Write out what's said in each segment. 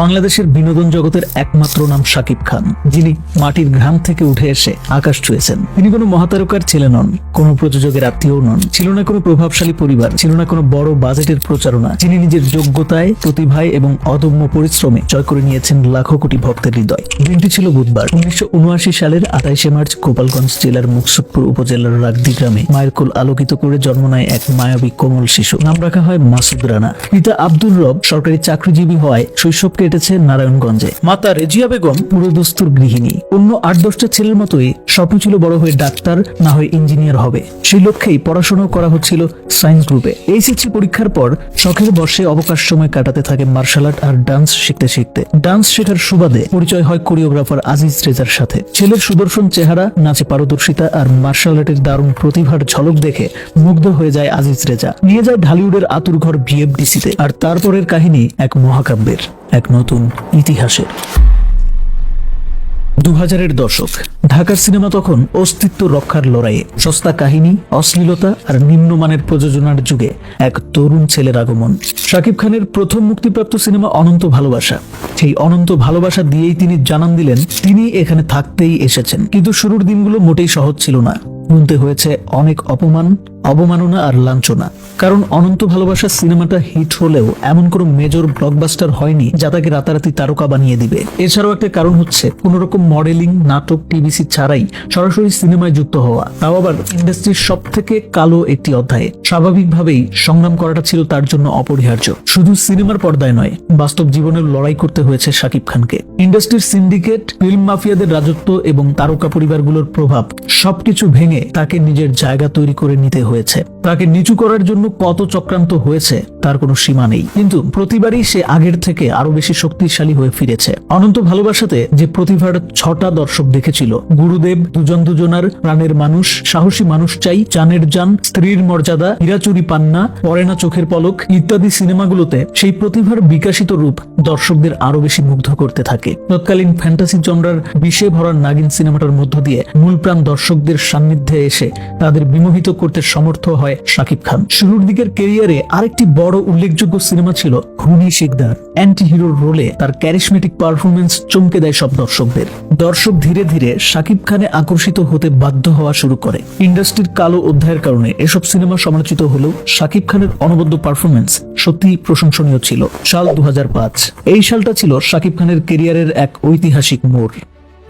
বাংলাদেশের বিনোদন জগতের একমাত্র নাম শাকিব খান, যিনি মাটির ঘাম থেকে উঠে এসে আকাশ ছুঁয়েছেন। তিনি কোনো মহাতারকার ছেলে নন, কোনো প্রযোজকের আত্মীয় নন। ছিল না কোনো প্রভাবশালী পরিবার, ছিল না কোনো বড় বাজেটের প্রচারণা। যিনি নিজের যোগ্যতায়, প্রতিভায় এবং অদম্য পরিশ্রমে জয় করে নিয়েছেন লাখো কোটি ভক্তের হৃদয়। দিনটি ছিল বুধবার, উনিশশো উনআশি সালের আঠাইশে মার্চ, গোপালগঞ্জ জেলার মুকসুদপুর উপজেলার রাগদি গ্রামে মায়ের কোল আলোকিত করে জন্ম নেয় এক মায়াবী কোমল শিশু। নাম রাখা হয় মাসুদ রানা। পিতা আব্দুর রব সরকারি চাকরিজীবী হওয়ায় শৈশব কেটেছে নারায়ণগঞ্জে। মাতা রেজিয়া বেগম পুরোদস্তুর গৃহিণী। অন্য আট দশটা ছেলের মতোই স্বপ্ন ছিল বড় হয়ে ডাক্তার, না হয় ইঞ্জিনিয়ার হবে। সেই লক্ষ্যেই পড়াশোনাও করা হচ্ছিল সায়েন্স গ্রুপে। এইচএসসি পরীক্ষার পর শখের বর্ষে অবকাশ সময় কাটাতে থাকে মার্শাল আর্ট আর ডান্স শিখতে শিখতে। ডান্স শেখার সুবাদে পরিচয় হয় কোরিওগ্রাফার আজিজ রেজার সাথে। ছেলের সুদর্শন চেহারা, নাচে পারদর্শিতা আর মার্শাল আর্টের দারুণ প্রতিভার ঝলক দেখে মুগ্ধ হয়ে যায় আজিজ রেজা। নিয়ে যায় ঢালিউডের আতুর ঘর বিএফডিসিতে আর তারপরের কাহিনী এক মহাকাব্যের। এক নতুন ইতিহাসের। দু হাজারের দশক, ঢাকার সিনেমা তখন অস্তিত্ব রক্ষার লড়াইয়ে সস্তা কাহিনী, অশ্লীলতা আর নিম্নমানের প্রযোজনার যুগে এক তরুণ ছেলের আগমন। শাকিব খানের প্রথম মুক্তিপ্রাপ্ত সিনেমা অনন্ত ভালোবাসা। সেই অনন্ত ভালোবাসা দিয়েই তিনি জানান দিলেন, তিনি এখানে থাকতেই এসেছেন। কিন্তু শুরুর দিনগুলো মোটেই সহজ ছিল না। গুনতে হয়েছে অনেক অপমান অবমাননা আর লাঞ্ছনা। কারণ অনন্ত ভালোবাসা সিনেমাটা হিট হলেও এমন কোনো মেজর ব্লকবাস্টার হয়নি যা তাকে রাতারাতি তারকা বানিয়ে দিবে। এছাড়াও একটা কারণ হচ্ছে কোন রকম মডেলিং নাটক টিভিসি ছাড়াই সরাসরি সিনেমায় যুক্ত হওয়া। তাও আবার ইন্ডাস্ট্রির সব থেকে কালো একটি অধ্যায়ে। স্বাভাবিকভাবেই সংগ্রাম করাটা ছিল তার জন্য অপরিহার্য। শুধু সিনেমার পর্দায় নয়, বাস্তব জীবনের লড়াই করতে হয়েছে শাকিব খানকে। ইন্ডাস্ট্রির সিন্ডিকেট ফিল্ম মাফিয়াদের রাজত্ব এবং তারকা পরিবারগুলোর প্রভাব সবকিছু ভেঙে তাকে নিজের জায়গা তৈরি করে নিতে হয়েছে। তাকে নিচু করার জন্য কত চক্রান্ত হয়েছে, তার কোনো সীমা নেই। কিন্তু প্রতিবারই সে আগের থেকে আরও বেশি শক্তিশালী হয়ে ফিরেছে। অনন্ত ভালোবাসাতে যে প্রতিভার ছটা দর্শক দেখেছিল, গুরুদেব, দুজন দুজনার প্রাণের মানুষ, সাহসী মানুষ চাই জানের জান স্ত্রীর মর্যাদা, হীরাচুরি পান্না পরে না চোখের পলক ইত্যাদি সিনেমাগুলোতে সেই প্রতিভার বিকাশিত রূপ দর্শকদের আরও বেশি মুগ্ধ করতে থাকে। তৎকালীন ফ্যান্টাসি জনরার বিষে ভরা নাগিন সিনেমাটার মধ্য দিয়ে মূল প্রাণ দর্শকদের সান্নিধ্যে এসে তাদের বিমোহিত করতে সমর্থ হয় শাকিব খান। শুরুর দিকের কেরিয়ারে আরেকটি বড় উল্লেখযোগ্য সিনেমা ছিল খুনি শিকদার অ্যান্টি হিরোর রোলে তার ক্যারিসমেটিক পারফরমেন্স চমকে দেয় সব দর্শকদের। দর্শক ধীরে ধীরে শাকিব খানে আকর্ষিত হতে বাধ্য হওয়া শুরু করে। ইন্ডাস্ট্রির কালো অধ্যায়ের কারণে এসব সিনেমা সমালোচিত হলেও শাকিব খানের অনবদ্য পারফরমেন্স সত্যি প্রশংসনীয় ছিল। সাল দু হাজার পাঁচ। এই সালটা ছিল শাকিব খানের কেরিয়ারের এক ঐতিহাসিক মোড়।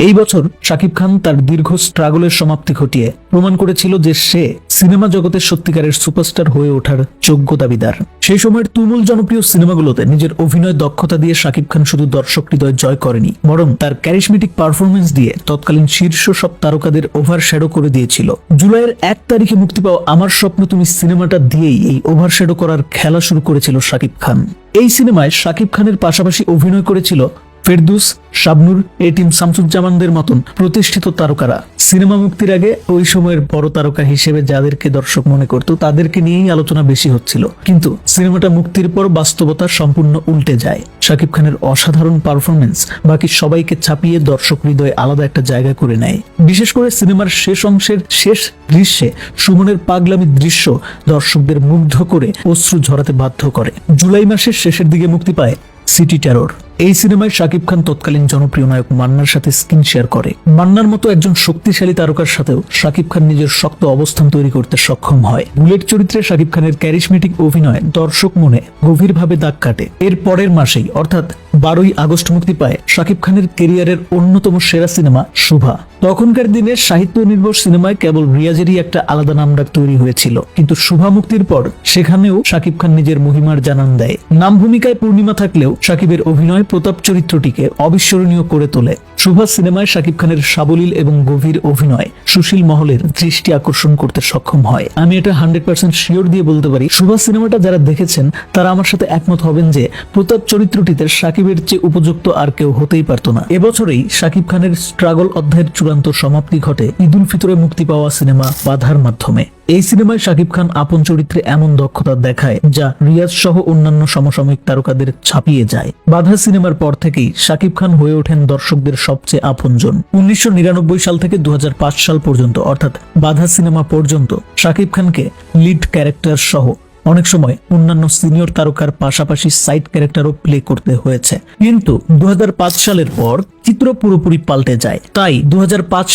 এই বছর শাকিব খান তার দীর্ঘ স্ট্রাগলের সমাপ্তি ঘটিয়ে প্রমাণ করেছিল যে সে সিনেমা জগতের সত্যিকারের সুপারস্টার হয়ে ওঠার যোগ্য দাবিদার। সেই সময়ের তুমুল জনপ্রিয় সিনেমাগুলোতে নিজের অভিনয় দক্ষতা দিয়ে শাকিব খান শুধু দর্শক হৃদয় জয় করেনি, বরং তার ক্যারিসমেটিক পারফরমেন্স দিয়ে তৎকালীন শীর্ষ সব তারকাদের ওভার শ্যাডো করে দিয়েছিল। জুলাইয়ের এক তারিখে মুক্তি পাওয়া আমার স্বপ্ন তুমি সিনেমাটা দিয়েই এই ওভার শ্যাডো করার খেলা শুরু করেছিল শাকিব খান। এই সিনেমায় শাকিব খানের পাশাপাশি অভিনয় করেছিল Ferdous, Shabnur A T M শামসুজ্জামানদের মতন প্রতিষ্ঠিত তারকারা। সিনেমা মুক্তির আগে ওই সময়ের বড় তারকা হিসেবে যাদেরকে দর্শক মনে করত, তাদেরকে নিয়েই আলোচনা বেশি হচ্ছিল। কিন্তু সিনেমাটা মুক্তির পর বাস্তবতা সম্পূর্ণ উল্টে যায়। শাকিব খানের অসাধারণ পারফরমেন্স বাকি সবাইকে ছাপিয়ে দর্শক হৃদয়ে আলাদা একটা জায়গা করে নেয়। বিশেষ করে সিনেমার শেষ অংশের শেষ দৃশ্যে সুমনের পাগলামি দৃশ্য দর্শকদের মুগ্ধ করে অশ্রু ঝরাতে বাধ্য করে। জুলাই মাসের শেষের দিকে মুক্তি পায় সিটি টেরর। এই সিনেমায় শাকিব খান তৎকালীন জনপ্রিয় নায়ক মান্নার সাথে স্ক্রিন শেয়ার করে। মান্নার মতো একজন শক্তিশালী তারকার সাথেও শাকিব খান নিজের শক্ত অবস্থান তৈরি করতে সক্ষম হয়। বুলেট চরিত্রে শাকিব খানের ক্যারিসমেটিক অভিনয় দর্শক মনে গভীরভাবে দাগ কাটে। এর পরের মাসেই, অর্থাৎ বারোই আগস্ট মুক্তি পায় শাকিব খানের কেরিয়ারের অন্যতম সেরা সিনেমা শুভা। তখনকার দিনে সাহিত্য নির্ভর সিনেমায় কেবল রিয়াজেরই একটা আলাদা নামডাক তৈরি হয়েছিল। কিন্তু শুভা মুক্তির পর সেখানেও শাকিব খান নিজের মহিমার জানান দেয়। নাম ভূমিকায় পূর্ণিমা থাকলেও শাকিবের অভিনয় প্রতাপ চরিত্রটিকে অবিস্মরণীয় করে তোলে। শুভা সিনেমায় শাকিব খানের সাবলীল এবং গভীর অভিনয় সুশীল মহলের দৃষ্টি আকর্ষণ করতে সক্ষম হয়। আমি এটা হান্ড্রেড পার্সেন্ট শিওর দিয়ে বলতে পারি, শুভা সিনেমাটা যারা দেখেছেন, তারা আমার সাথে একমত হবেন যে প্রতাপ চরিত্রটিতে শাকিবের চেয়ে উপযুক্ত আর কেউ হতেই পারতো না। এবছরেই শাকিব খানের স্ট্রাগল অধ্যায়ের চূড়ান্ত সমাপ্তি ঘটে ঈদুল ফিতরে মুক্তি পাওয়া সিনেমা বাধার মাধ্যমে। এই সিনেমায় শাকিব খান আপন চরিত্রে এমন দক্ষতা দেখায় যা রিয়াজ সহ অন্যান্য সমসাময়িক তারকাদের ছাপিয়ে যায়। বাধা সিনেমার পর থেকেই শাকিব খান হয়ে ওঠেন দর্শকদের সবচেয়ে আপনজন। উনিশশো নিরানব্বই সাল থেকে দু হাজার পাঁচ সাল পর্যন্ত, অর্থাৎ বাধা সিনেমা পর্যন্ত, শাকিব খানকে লিড ক্যারেক্টার সহ অনেক সময় অন্যান্য সিনিয়র তারকার পাশাপাশি সাইড ক্যারেক্টারও প্লে করতে হয়েছে। কিন্তু দু হাজার পাঁচ সালের পর চিত্র পুরোপুরি পাল্টে যায়। তাই দু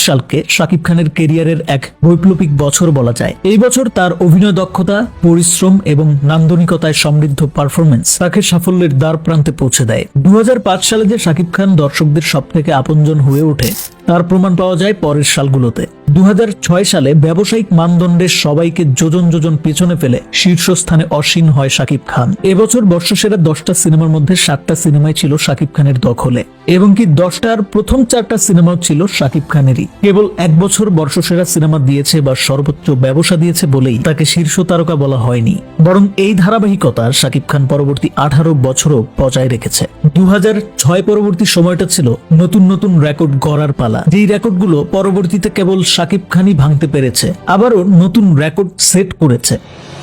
সালকে শাকিব খানের কেরিয়ারের এক বৈপ্লবিক বছর বলা যায়। এই বছর তার অভিনয় দক্ষতা, পরিশ্রম এবং নান্দনিকতায় সমৃদ্ধ পারফরমেন্স তাকে সাফল্যের দ্বার প্রান্তে পৌঁছে দেয়। দু সালে যে শাকিব খান দর্শকদের সব থেকে আপনজন হয়ে ওঠে, তার প্রমাণ পাওয়া যায় পরের সালগুলোতে। দু হাজার ছয় সালে ব্যবসায়িক মানদণ্ডের সবাইকে যোজন যোজন পেছনে ফেলে শীর্ষস্থানে অসীন হয় শাকিব খান। এবছর বর্ষসেরা দশটা সিনেমার মধ্যে সাতটা সিনেমাই ছিল শাকিব খানের দখলে। এবং কি দশটার প্রথম চারটা সিনেমাও ছিল শাকিব খানেরই। কেবল এক বছর বর্ষসেরা সিনেমা দিয়েছে বা সর্বোচ্চ ব্যবসা দিয়েছে বলেই তাকে শীর্ষ তারকা বলা হয়নি। বরং এই ধারাবাহিকতা শাকিব খান পরবর্তী আঠারো বছরও বজায় রেখেছে। দু পরবর্তী সময়টা ছিল নতুন নতুন রেকর্ড গড়ার পালা। যেই রেকর্ডগুলো পরবর্তীতে কেবল শাকিব খানই ভাঙতে পেরেছে, আবারও নতুন রেকর্ড সেট করেছে।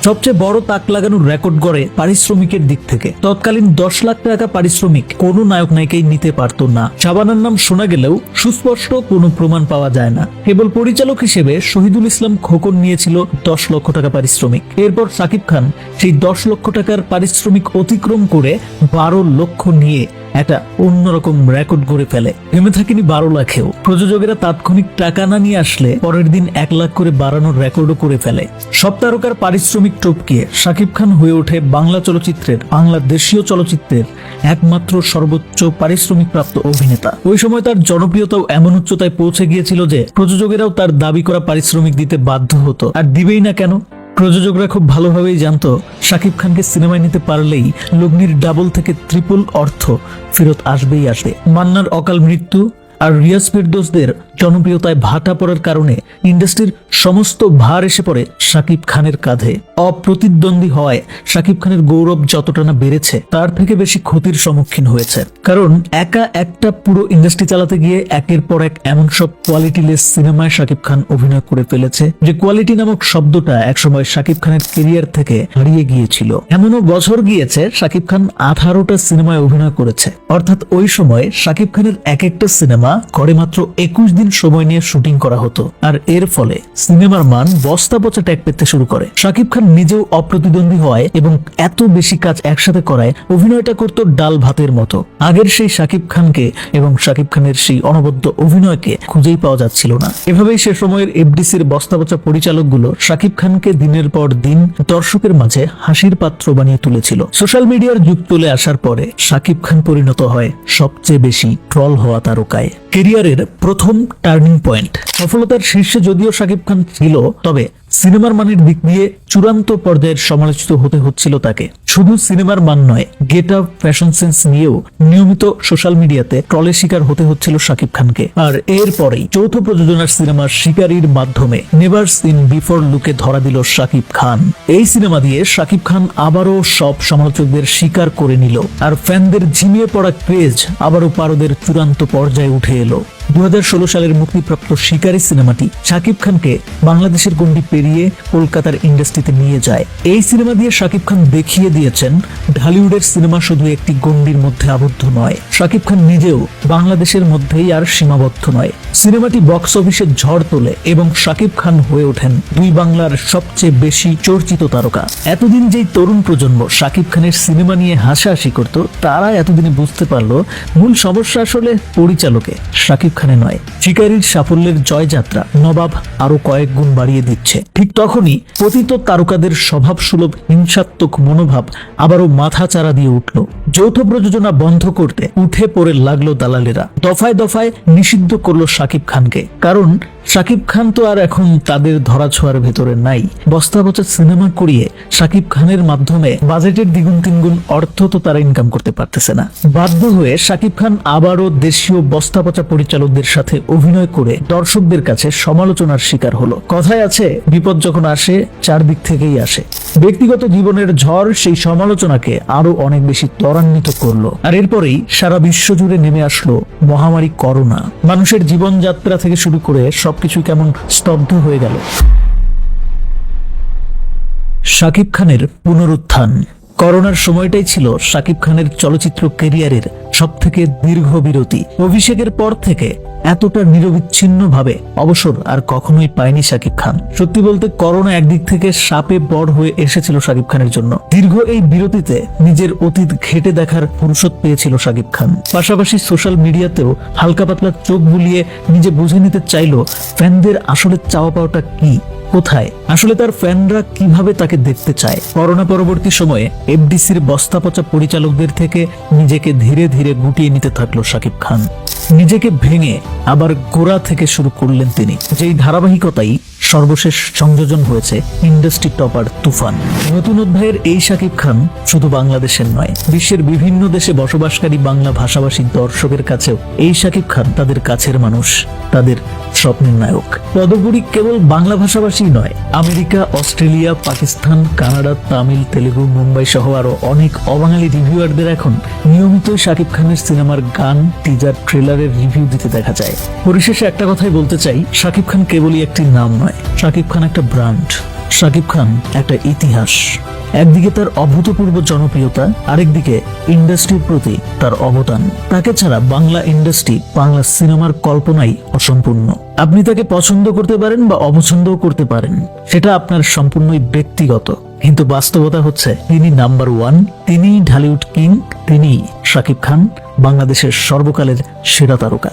সবচেয়ে বড় তাক লাগানোর রেকর্ড গড়ে পারিশ্রমিকের দিক থেকে। তৎকালীন দশ লাখ টাকা পারিশ্রমিক কোনো নায়ক নায়িকাই নিতে পারতো না। শাবানার নাম শোনা গেলেও সুস্পষ্ট কোনো প্রমাণ পাওয়া যায় না। কেবল পরিচালক হিসেবে শহীদুল ইসলাম খোকন নিয়েছিল দশ লক্ষ টাকা পারিশ্রমিক। এরপর শাকিব খান সেই দশ লক্ষ টাকার পারিশ্রমিক অতিক্রম করে বারো লক্ষ নিয়ে একটা অন্যরকম রেকর্ড করে ফেলে। ভেবে থাকিনি বারো লাখেও। প্রযোজকেরা তাৎক্ষণিক টাকা না নিয়ে আসলে পরের দিন এক লাখ করে বাড়ানোর রেকর্ডও করে ফেলে। সব তারকার পারিশ্রমিক টপকিয়ে শাকিব খান হয়ে ওঠে বাংলা চলচ্চিত্রের বাংলা দেশীয় চলচ্চিত্রের একমাত্র সর্বোচ্চ পারিশ্রমিক প্রাপ্ত অভিনেতা। ওই সময় তার জনপ্রিয়তাও এমন উচ্চতায় পৌঁছে গিয়েছিল যে প্রযোজকেরাও তার দাবি করা পারিশ্রমিক দিতে বাধ্য হতো। আর দিবেই না কেন? প্রযোজকরা খুব ভালোভাবেই জানত, শাকিব খানকে সিনেমায় নিতে পারলেই লগ্নির ডাবল থেকে ত্রিপুল অর্থ ফেরত আসবেই আসবে। মান্নার অকাল মৃত্যু আর রিয়াজ ফিরদোসদের জনপ্রিয়তায় ভাটা পড়ার কারণে ইন্ডাস্ট্রির সমস্ত ভার এসে পড়ে শাকিব খানের কাঁধে। অপ্রতিদ্বন্দ্বী হওয়ায় শাকিব খানের গৌরব যতটা না বেড়েছে, তার থেকে বেশি ক্ষতির সম্মুখীন হয়েছে। কারণ একা একটা পুরো ইন্ডাস্ট্রি চালাতে গিয়ে একের পর এক এমন সব কোয়ালিটিলেস সিনেমায় শাকিব খান অভিনয় করে ফেলেছে, যে কোয়ালিটি নামক শব্দটা একসময় শাকিব খানের কেরিয়ার থেকে হারিয়ে গিয়েছিল। এমনও বছর গিয়েছে শাকিব খান আঠারোটা সিনেমায় অভিনয় করেছে। অর্থাৎ ওই সময় শাকিব খানের এক একটা সিনেমা করে মাত্র একুশ দিন সময় নিয়ে শুটিং করা হতো। আর এর ফলে সিনেমার মান বস্তা পচা ট্যাগ পেতে শুরু করে। শাকিব খান নিজেও অপ্রতিদ্বন্দ্বী হওয়ায় এবং এত বেশি কাজ একসাথে করায় অভিনয়টা করতো ডাল ভাতের মতো। আগের সেই শাকিব খানকে এবং শাকিব খানের সেই অনবদ্য অভিনয়কে খুঁজেই পাওয়া যাচ্ছিল না। এভাবেই সে সময়ের এফডিসির বস্তা পচা পরিচালকগুলো শাকিব খানকে দিনের পর দিন দর্শকের মাঝে হাসির পাত্র বানিয়ে তুলেছিল। সোশ্যাল মিডিয়ার যুগ চলে আসার পরে শাকিব খান পরিণত হয় সবচেয়ে বেশি ট্রল হওয়া তারকায়। কেরিয়ারের প্রথম টার্নিং পয়েন্ট সফলতার শীর্ষে যদিও সাকিব খান ছিল তবে সিনেমার মানের দিক দিয়ে চূড়ান্ত পর্যায়ের সমালোচিত হতে হচ্ছিল তাকে। শুধু সিনেমার মান নয়, গেট আপ, ফ্যাশন সেন্স নিয়েও নিয়মিত সোশ্যাল মিডিয়াতে ট্রলের শিকার হতে হচ্ছিল শাকিব খানকে। আর এরপরেই যৌথ প্রযোজনার সিনেমা শিকারির মাধ্যমে নেভার সিন বিফোর লুকে ধরা দিল শাকিব খান। এই সিনেমা দিয়ে শাকিব খান আবারও সব সমালোচকদের শিকার করে নিল। আর ফ্যানদের ঝিমিয়ে পড়া ক্রেজ আবারও পারদের চূড়ান্ত পর্যায়ে উঠে এলো। দু হাজার ষোলো সালের মুক্তিপ্রাপ্ত শিকারী সিনেমাটি শাকিব খানকে বাংলাদেশের গণ্ডি পেরিয়ে কলকাতার ইন্ডাস্ট্রিতে নিয়ে যায়। এই সিনেমা দিয়ে শাকিব খান দেখিয়ে দিয়েছেন, ঢালিউডের সিনেমা শুধু একটি গণ্ডির মধ্যে আবদ্ধ নয়। শাকিব খান নিজেও বাংলাদেশের মধ্যেই আর সীমাবদ্ধ নয়। সিনেমাটি বক্স অফিসে ঝড় তোলে এবং শাকিব খান হয়ে ওঠেন দুই বাংলার সবচেয়ে বেশি চর্চিত তারকা। এতদিন যেই তরুণ প্রজন্ম শাকিব খানের সিনেমা নিয়ে হাসাহাসি করত, তারা এতদিনে বুঝতে পারল, মূল সমস্যা আসলে পরিচালকে শাকিব খানে নয়। শিকারীর সাফল্যের জয়যাত্রা নবাব আরও কয়েক গুণ বাড়িয়ে দিচ্ছে। ঠিক তখনই পতিত তারকাদের স্বভাব সুলভ হিংসাত্মক মনোভাব আবারও মাথা চারা দিয়ে উঠল। যৌথ প্রযোজনা বন্ধ করতে উঠে পড়ে লাগল দালালেরা। দফায় দফায় নিষিদ্ধ করল সাকিব খানকে। কারণ শাকিব খান তো আর এখন তাদের ধরাছোঁয়ার ভেতরে নাই। বস্তা বচা সিনেমা করিয়ে শাকিব খানের মাধ্যমে বাজেটের দ্বিগুণ তিনগুণ অর্থ তো তারা ইনকাম করতে পারতেছে না। বাধ্য হয়ে শাকিব খান আবারও দেশীয় বস্তা পচা পরিচালকদের সাথে অভিনয় করে দর্শকদের কাছে সমালোচনার শিকার হলো। কথায় আছে, বিপদ যখন আসে, চারদিক থেকেই আসে। ব্যক্তিগত জীবনের ঝড় সেই সমালোচনাকে আরও অনেক বেশি ত্বরান্বিত করল। আর এরপরেই সারা বিশ্ব জুড়ে নেমে আসলো মহামারী করোনা। মানুষের জীবনযাত্রা থেকে শুরু করে সবকিছু কেমন স্তব্ধ হয়ে গেল। শাকিব খানের পুনরুত্থান। করোনার সময়টাই ছিল শাকিব খানের চলচ্চিত্র কেরিয়ারের সবথেকে দীর্ঘ বিরতি। অভিষেকের পর থেকে এতটা নিরবিচ্ছিন্ন ভাবে অবসর আর কখনোই পায়নি শাকিব খান। সত্যি বলতে করোনা একদিক থেকে সাপে বড় হয়ে এসেছিল শাকিব খানের জন্য। দীর্ঘ এই বিরতিতে নিজের অতীত ঘেটে দেখার ফুরসত পেয়েছিল শাকিব খান। পাশাপাশি সোশ্যাল মিডিয়াতেও হালকা পাতলা চোখ বুলিয়ে নিজে বুঝে নিতে চাইলো, ফ্যানদের আসলে চাওয়া পাওয়াটা কি? কোথায়? আসলে তার ফ্যানরা কীভাবে তাকে দেখতে চায়? করোনা পরবর্তী সময়ে এফডিসির বস্তা পচা পরিচালকদের থেকে নিজেকে ধীরে ধীরে গুটিয়ে নিতে থাকল শাকিব খান। নিজেকে ভেঙে আবার গোড়া থেকে শুরু করলেন তিনি। যেই ধারাবাহিকতাই সর্বশেষ সংযোজন হয়েছে, ইন্ডাস্ট্রি টপার তুফান। নতুন অধ্যায়ের এই সাকিব খান শুধু বাংলাদেশের নয়, বিশ্বের বিভিন্ন দেশে বসবাসকারী বাংলা ভাষাভাষী দর্শকের কাছেও এই সাকিব খান তাদের কাছের মানুষ, তাদের স্বপ্নের নায়ক পদপুরি কেবল বাংলা ভাষাভাষী নয়, America, Australia, Pakistan, Canada, Tamil, Telugu, Mumbai সহ আরও অনেক অবাঙালি রিভিউয়ারদের এখন নিয়মিত শাকিব খানের সিনেমার গান টিজার ট্রেলারের রিভিউ দিতে দেখা যায়। পরিশেষে একটা কথাই বলতে চাই, শাকিব খান কেবলই একটি নাম নয়, শাকিব খান একটা ব্র্যান্ড শাকিব খান একটা ইতিহাস। একদিকে তার অভূতপূর্ব জনপ্রিয়তা, আরেকদিকে ইন্ডাস্ট্রির প্রতি তার অবদান। তাকে ছাড়া বাংলা ইন্ডাস্ট্রি, বাংলা সিনেমার কল্পনাই অসম্পূর্ণ। আপনি তাকে পছন্দ করতে পারেন বা অপছন্দও করতে পারেন, সেটা আপনার সম্পূর্ণই ব্যক্তিগত। কিন্তু বাস্তবতা হচ্ছে, তিনি নাম্বার ওয়ান তিনি ঢালিউড কিং তিনি শাকিব খান, বাংলাদেশের সর্বকালের সেরা তারকা।